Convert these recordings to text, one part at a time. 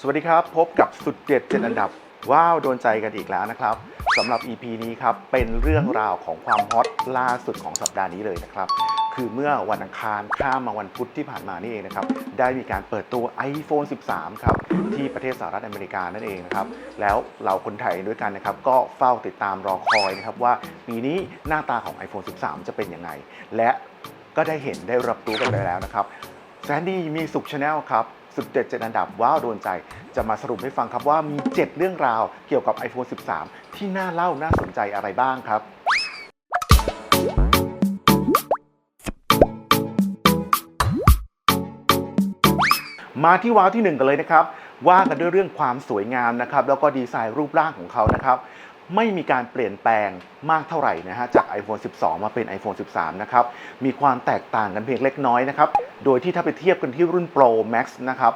สวัสดีครับ พบกับสุดเด็ดเจ็ดอันดับ ว้าว โดนใจกันอีกแล้วนะครับสำหรับ EP นี้ครับ เป็นเรื่องราวของความฮอตล่าสุดของสัปดาห์นี้เลยนะครับ คือเมื่อวันอังคารข้ามมาวันพุธที่ผ่านมานี่เองนะครับ ได้มีการเปิดตัว iPhone 13 ครับ ที่ประเทศสหรัฐอเมริกานั่นเองนะครับ แล้วเราคนไทยด้วยกันนะครับ ก็เฝ้าติดตามรอคอยนะครับว่าปีนี้หน้าตาของ iPhone 13 จะเป็นยังไง และก็ได้เห็นได้รับรู้กันไปแล้วนะครับ แซนดี้มีสุขชาแนลครับสุดเด็ดเจ็ดอันดับว้าวโดนใจ จะมาสรุปให้ฟังครับว่ามี 7 เรื่องราวเกี่ยวกับ iPhone 13 ที่น่าเล่าน่าสนใจอะไรบ้างครับ มาที่ว้าวที่ 1 กันเลยนะครับ ว่ากันด้วยเรื่องความสวยงามนะครับ แล้วก็ดีไซน์รูปร่างของเขานะครับ ไม่มีการเปลี่ยนแปลงมากเท่าไหร่นะฮะจาก iPhone 12 มาเป็น iPhone 13 นะครับ มีความแตกต่างกันเพียงเล็กน้อยนะครับ โดยที่ถ้าไปเทียบกันที่รุ่น Pro Max นะครับ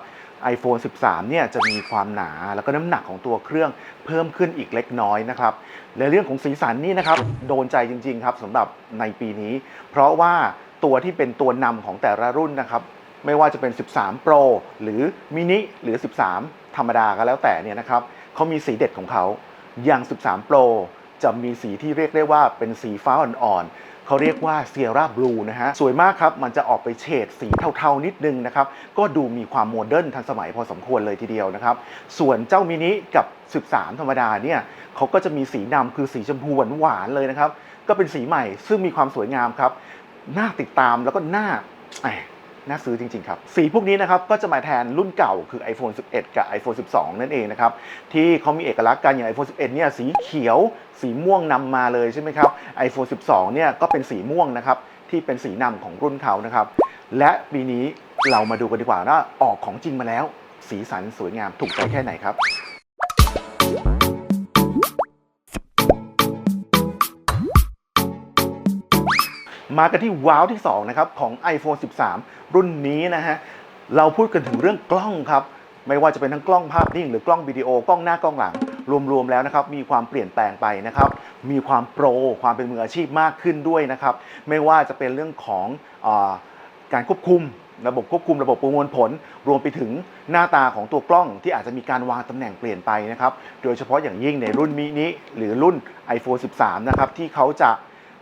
iPhone 13 เนี่ยจะมีความหนาแล้วก็น้ำหนักของตัวเครื่องเพิ่มขึ้นอีกเล็กน้อยนะครับ และเรื่องของสีสันนี่นะครับ โดนใจจริง ๆ ครับสำหรับในปีนี้ เพราะว่าตัวที่เป็นตัวนำของแต่ละรุ่นนะครับไม่ว่าจะเป็น 13 Pro หรือ Mini หรือ 13 ธรรมดาก็แล้วแต่เนี่ยนะครับเขามีสีเด็ดของเขา อย่าง 13 Pro จะมีสีที่เรียกได้ว่าเป็นสีฟ้าอ่อนๆเขาเรียกว่า Sierra Blue นะฮะ สวยมากครับ มันจะออกไปเฉดสีเทาๆนิดนึงนะครับ ก็ดูมีความโมเดิร์นทันสมัยพอสมควรเลยทีเดียวนะครับ ส่วนเจ้ามินิกับ 13 ธรรมดาเนี่ยเขาก็จะมีสีดำคือสีชมพูหวานๆเลยนะครับ ก็เป็นสีใหม่ซึ่งมีความสวยงามครับ น่าติดตามแล้วก็น่า น่าซื้อจริงๆครับสีพวกนี้นะครับก็จะมาแทนรุ่นเก่าคือ iPhone 11 กับ iPhone 12 นั่นเองนะครับที่เขามีเอกลักษณ์กันอย่าง iPhone 11 เนี่ยสีเขียวสีม่วงนำมาเลยใช่ไหมครับ iPhone 12 เนี่ยก็เป็นสีม่วงนะครับที่เป็นสีนำของรุ่นเขานะครับและปีนี้เรามาดูกันดีกว่าว่าออกของจริงมาแล้ว สีสันสวยงามถูกใจแค่ไหนครับ มากันที่ว้าวที่2นะครับของ iPhone 13 รุ่นนี้นะฮะเราพูดกันถึงเรื่องกล้องครับ ไม่ว่าจะเป็นทั้งกล้องภาพนิ่งหรือกล้องวิดีโอกล้องหน้ากล้องหลัง รวมๆแล้วนะครับมีความเปลี่ยนแปลงไปนะครับมีความโปรความเป็นมืออาชีพมากขึ้นด้วยนะครับไม่ว่าจะเป็นเรื่องของอการควบคุมระบบควบคุมระบบประมวลผล รวมไปถึงหน้าตาของตัวกล้องที่อาจจะมีการวางตำแหน่งเปลี่ยนไปนะครับ โดยเฉพาะอย่างยิ่งในรุ่นมินิหรือรุ่น iPhone 13 นะครับที่เขาจะ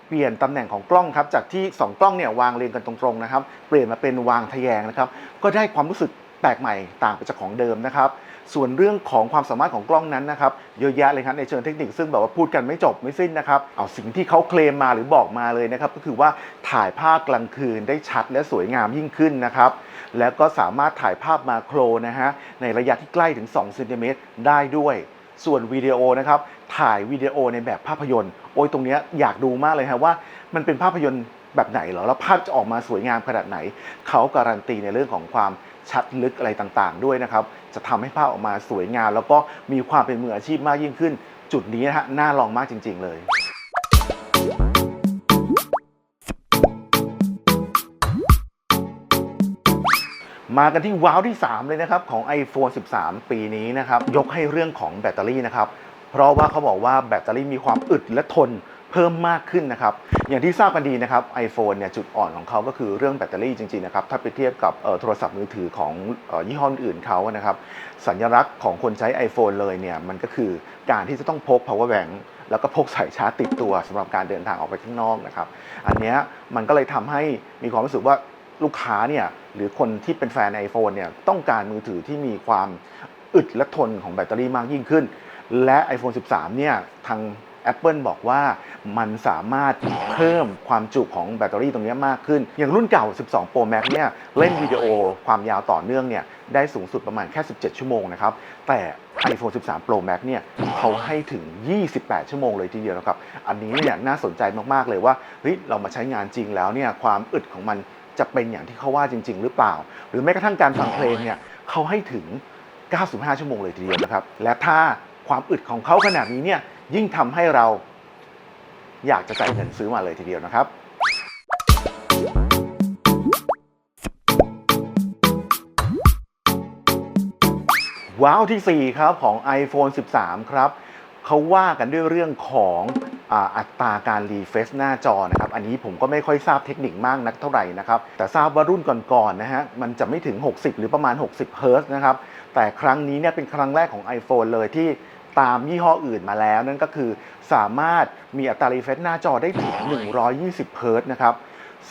เปลี่ยนตำแหน่งของกล้องครับจากที่ 2 กล้องเนี่ยวางเรียงกันตรงๆนะครับเปลี่ยนมาเป็นวางทะแยงนะครับก็ได้ความรู้สึกแปลกใหม่ต่างไปจากของเดิมนะครับส่วนเรื่องของความสามารถของกล้องนั้นนะครับเยอะแยะเลยครับในเชิงเทคนิคซึ่งแบบว่าพูดกันไม่จบไม่สิ้นนะครับเอาสิ่งที่เขาเคลมมาหรือบอกมาเลยนะครับก็คือว่าถ่ายภาพกลางคืนได้ชัดและสวยงามยิ่งขึ้นนะครับแล้วก็สามารถถ่ายภาพมาโครนะฮะในระยะที่ใกล้ถึง2เซนติเมตรได้ด้วย ส่วนวิดีโอนะครับ ถ่ายวิดีโอในแบบภาพยนตร์ โอ้ยตรงเนี้ยอยากดูมากเลยฮะว่า มันเป็นภาพยนตร์แบบไหนเหรอ แล้วภาพจะออกมาสวยงามขนาดไหน เขาการันตีในเรื่องของความชัดลึกอะไรต่างๆ ด้วยนะครับ จะทำให้ภาพออกมาสวยงาม แล้วก็มีความเป็นมืออาชีพมากยิ่งขึ้น จุดนี้นะฮะน่าลองมากจริง ๆ เลยมากันที่ว้าวที่ 3 เลยนะครับ ของ iPhone 13 ปีนี้นะครับ ยกให้เรื่องของแบตเตอรี่นะครับ เพราะว่าเขาบอกว่าแบตเตอรี่มีความอึดและทนเพิ่มมากขึ้นนะครับ อย่างที่ทราบกันดีนะครับ iPhone เนี่ยจุดอ่อนของเขาก็คือเรื่องแบตเตอรี่จริงๆนะครับ ถ้าไปเทียบกับโทรศัพท์มือถือของออยี่ห้ออื่นเขานะครับ สัญลักษณ์ของคนใช้ iPhone เลยเนี่ยมันก็คือการที่จะต้องพก power bank แล้วก็พกสายชาร์จติดตัวสำหรับการเดินทางออกไปข้างนอกนะครับ อันนี้มันก็เลยทำให้มีความรู้สึกว่าลูกค้าเนี่ยหรือคนที่เป็นแฟน iPhone เนี่ยต้องการมือถือที่มีความอึดและทนของแบตเตอรี่มากยิ่งขึ้น และ iPhone 13 เนี่ยทาง Apple บอกว่ามันสามารถเพิ่มความจุของแบตเตอรี่ตรงนี้มากขึ้น อย่างรุ่นเก่า 12 Pro Max เนี่ยเล่นวิดีโอความยาวต่อเนื่องเนี่ยได้สูงสุดประมาณแค่ 17 ชั่วโมงนะครับ แต่ iPhone 13 Pro Max เนี่ยเขาให้ถึง 28 ชั่วโมงเลยทีเดียวนะครับ อันนี้เนี่ยน่าสนใจมาก ๆ เลยว่าเฮ้ยเรามาใช้งานจริงแล้วเนี่ยความอึดของมันจะเป็นอย่างที่เขาว่าจริง ๆ หรือเปล่า หรือแม้กระทั่งการฟังเพลงเนี่ยเขาให้ถึง 95 ชั่วโมงเลยทีเดียวนะครับ และถ้า ความอึดของเขาขนาดนี้เนี่ยยิ่งทำให้เราอยากจะจ่ายเงินซื้อมาเลยทีเดียวนะครับ ว้าวที่ 4 ครับของ iPhone 13 ครับเขาว่ากันด้วยเรื่องของอัตราการรีเฟรชหน้าจอนะครับ อันนี้ผมก็ไม่ค่อยทราบเทคนิคมากนักเท่าไหร่นะครับ แต่ทราบว่ารุ่นก่อนๆนะฮะมันจะไม่ถึง 60 หรือประมาณ 60 เฮิร์ตซ์นะครับ แต่ครั้งนี้เนี่ยเป็นครั้งแรกของ iPhone เลยที่ ตามยี่ห้ออื่นมาแล้ว นั่นก็คือสามารถมีอัตรารีเฟรชหน้าจอได้ถึง 120เฮิร์ตซ์นะครับ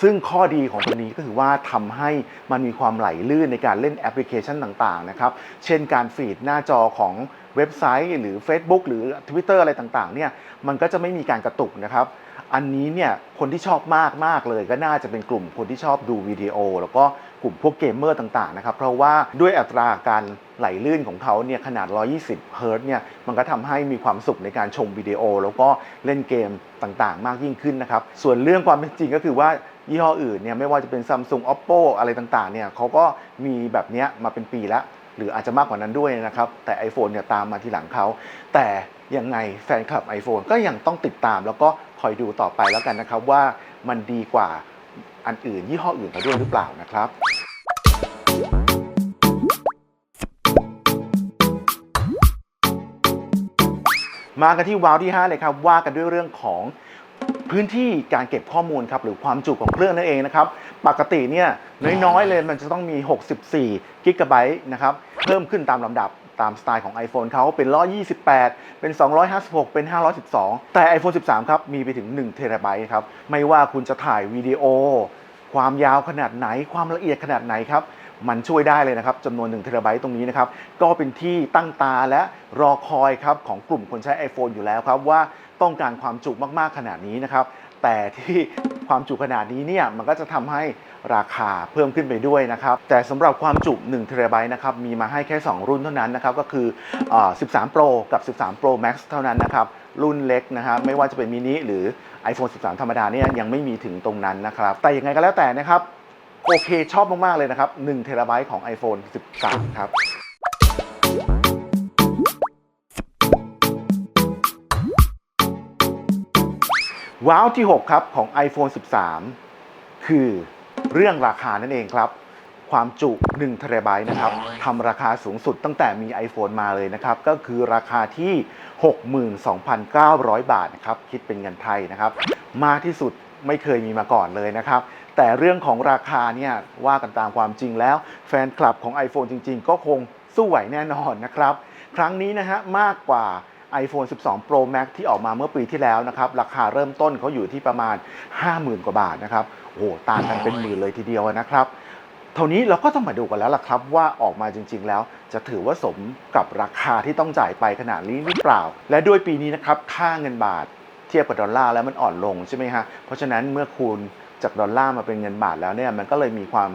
ซึ่งข้อดีของตัวนี้ก็คือว่าทำให้มันมีความไหลลื่นในการเล่นแอปพลิเคชันต่างๆนะครับ เช่นการฟีดหน้าจอของเว็บไซต์ หรือ Facebook หรือ Twitter อะไรต่างๆเนี่ยมันก็จะไม่มีการกระตุกนะครับ อันนี้เนี่ยคนที่ชอบมากมากๆเลยก็น่าจะเป็นกลุ่มคนที่ชอบดูวิดีโอ แล้วก็ กลุ่มพวกเกมเมอร์ต่างๆนะครับเพราะว่าด้วยอัตราการไหลลื่นของเขาเนี่ยขนาด 120 เฮิร์ตซ์เนี่ยมันก็ทำให้มีความสุขในการชมวิดีโอ แล้วก็เล่นเกมต่างๆ มากยิ่งขึ้นนะครับ ส่วนเรื่องความเป็นจริงก็คือว่ายี่ห้ออื่นเนี่ยไม่ว่าจะเป็น Samsung Oppo อะไรต่างๆเนี่ยเขาก็มีแบบนี้มาเป็นปีแล้ว หรืออาจจะมากกว่านั้นด้วยนะครับ แต่ iPhone เนี่ยตามมาทีหลังเขา แต่ยังไงแฟนคลับ iPhone ก็ยังต้องติดตาม แล้วก็คอยดูต่อไปแล้วกันนะครับว่ามันดีกว่าอันอื่นยี่ห้ออื่นไปด้วยหรือเปล่านะครับ มากันที่วาวที่ 5 เลยครับ ว่ากันด้วยเรื่องของพื้นที่การเก็บข้อมูลครับหรือความจุของเครื่องนั่นเองนะครับ ปกติเนี่ยน้อยๆเลยมันจะต้องมี 64กิกะไบต์นะครับเพิ่มขึ้นตามลำดับตามสไตล์ของ iPhone เขาเป็น 128 เป็น 256 เป็น 512 แต่ iPhone 13 ครับ มีไปถึง1เทราไบต์ครับ ไม่ว่าคุณจะถ่ายวิดีโอ ความยาวขนาดไหน ความละเอียดขนาดไหนครับ มันช่วยได้เลยนะครับจำนวน1เทราไบต์ตรงนี้นะครับ ก็เป็นที่ตั้งตาและรอคอยครับของกลุ่มคนใช้ iPhone อยู่แล้วครับ ว่าต้องการความจุมากๆขนาดนี้นะครับ แต่ที่ความจุขนาดนี้เนี่ยมันก็จะทำให้ราคาเพิ่มขึ้นไปด้วยนะครับ แต่สำหรับความจุ1เทราไบต์นะครับมีมาให้แค่ 2 รุ่นเท่านั้นนะครับ ก็คืออ13 Pro กับ 13 Pro Max เท่านั้นนะครับรุ่นเล็กนะครับไม่ว่าจะเป็นมินิหรือ iPhone 13 ธรรมดาเนี่ยยังไม่มีถึงตรงนั้นนะครับ แต่ยังไงก็แล้วแต่นะครับ โอเคชอบมาก ๆ เลยนะครับ1เทราไบต์ของ iPhone 13 ครับว้าวที่ 6 ครับของ iPhone 13 คือเรื่องราคานั่นเองครับ ความจุ1เทราไบต์นะครับทำราคาสูงสุดตั้งแต่มี iPhone มาเลยนะครับ ก็คือราคาที่ 62,900 บาทนะครับ คิดเป็นเงินไทยนะครับ มากที่สุดไม่เคยมีมาก่อนเลยนะครับ แต่เรื่องของราคาเนี่ยว่ากันตามความจริงแล้ว แฟนคลับของ iPhone จริง ๆ ก็คงสู้ไหวแน่นอนนะครับ ครั้งนี้นะฮะมากกว่า iPhone 12 Pro Max ที่ออกมาเมื่อปีที่แล้วนะครับ ราคาเริ่มต้นเขาอยู่ที่ประมาณ 50,000 กว่าบาทนะครับ โอ้โหต่างกันเป็นหมื่นเลยทีเดียวนะครับเท่านี้เราก็ต้องมาดูกันแล้วล่ะครับ ว่าออกมาจริง ๆ แล้ว จะถือว่าสมกับราคาที่ต้องจ่ายไปขนาดนี้หรือเปล่า และด้วยปีนี้นะครับค่าเงินบาทเทียบกับดอลลาร์แล้วมันอ่อนลงใช่ไหมฮะเพราะฉะนั้นเมื่อคูณ จากดอลลาร์มาเป็นเงินบาทแล้วเนี่ยมันก็เลยมีความ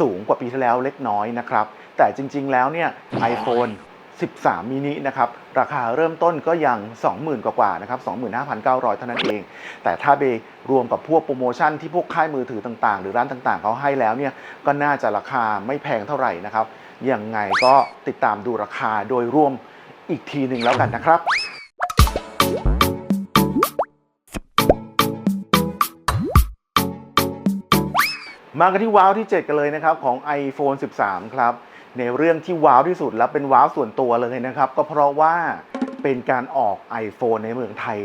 สูงกว่าปีที่แล้วเล็กน้อยนะครับ แต่จริงๆแล้วเนี่ย iPhone 13 มินินะครับ ราคาเริ่มต้นก็ยัง 20,000 กว่าๆนะครับ 25,900 เท่านั้นเอง แต่ถ้าไปรวมกับพวกโปรโมชั่นที่พวกค่ายมือถือต่างๆ หรือร้านต่างๆ เขาให้แล้วเนี่ย ก็น่าจะราคาไม่แพงเท่าไหร่นะครับ ยังไงก็ติดตามดูราคาโดยรวมอีกทีหนึ่งแล้วกันนะครับ มากันที่ว้าวที่ 7 กันเลยนะครับของ iPhone 13 ครับ ในเรื่องที่ว้าวที่สุดและเป็นว้าวส่วนตัวเลยนะครับ ก็เพราะว่าเป็นการออก iPhone ในเมืองไทย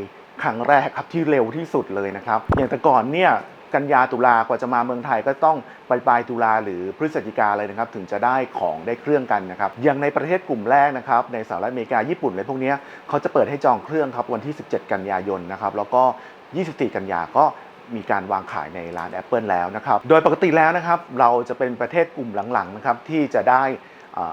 ครั้งแรกครับที่เร็วที่สุดเลยนะครับ อย่างแต่ก่อนเนี่ยกันยาตุลากว่าจะมาเมืองไทยก็ต้องปลายปลายตุลาหรือพฤศจิกาเลยนะครับ ถึงจะได้ของได้เครื่องกันนะครับอย่างในประเทศกลุ่มแรกนะครับ ในสหรัฐอเมริกาญี่ปุ่นอะไรพวกนี้เขาจะเปิดให้จองเครื่องครับวันที่ 17 กันยายนนะครับแล้วก็ 24 กันยาก็ มีการวางขายในร้าน Apple แล้วนะครับ โดยปกติแล้วนะครับ เราจะเป็นประเทศกลุ่มหลังๆนะครับที่จะได้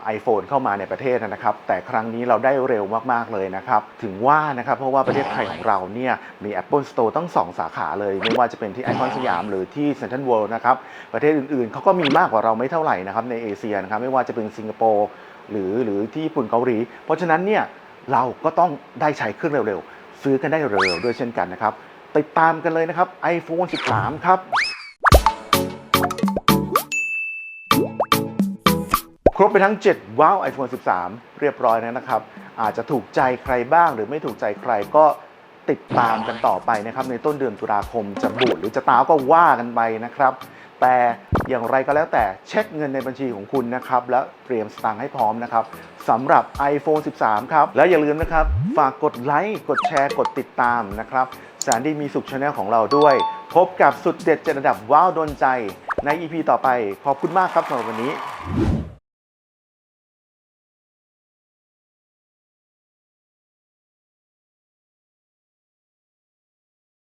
ไอโฟนเข้ามาในประเทศนะครับ แต่ครั้งนี้เราได้เร็วมาก ๆ เลยนะครับ ถึงว่านะครับ เพราะว่าประเทศไทยของเราเนี่ยมี Apple Store ตั้ง 2 สาขาเลย ไม่ว่าจะเป็นที่ไอคอนสยามหรือที่เซ็นทรัลเวิลด์นะครับ ประเทศอื่น ๆเขาก็มีมากกว่าเราไม่เท่าไหร่นะครับในเอเชียนะครับ ไม่ว่าจะเป็นสิงคโปร์หรือหรือที่ญี่ปุ่นเกาหลี เพราะฉะนั้นเนี่ยเราก็ต้องได้ใช้เครื่องเร็วๆ ซื้อกันได้เร็วๆด้วยเช่นกันนะครับ ติดตามกันเลยนะครับ iPhone 13 ครับ ครบไปทั้ง 7 ว้าว iPhone 13 เรียบร้อยแล้วนะครับ อาจจะถูกใจใครบ้างหรือไม่ถูกใจใครก็ติดตามกันต่อไปนะครับ ในต้นเดือนตุลาคมจะบูดหรือจะตาวก็ว่ากันไปนะครับ แต่อย่างไรก็แล้วแต่เช็คเงินในบัญชีของคุณนะครับ แล้วเตรียมสตางค์ให้พร้อมนะครับสำหรับ iPhone 13 ครับ แล้วอย่าลืมนะครับ ฝากกดไลค์กดแชร์กดติดตามนะครับ สารดีมีสุขชาแนลของเราด้วย พบกับสุดเด็ดเจ็ดระดับว้าวโดนใจใน EP ต่อไป ขอบคุณมากครับสำหรับวันนี้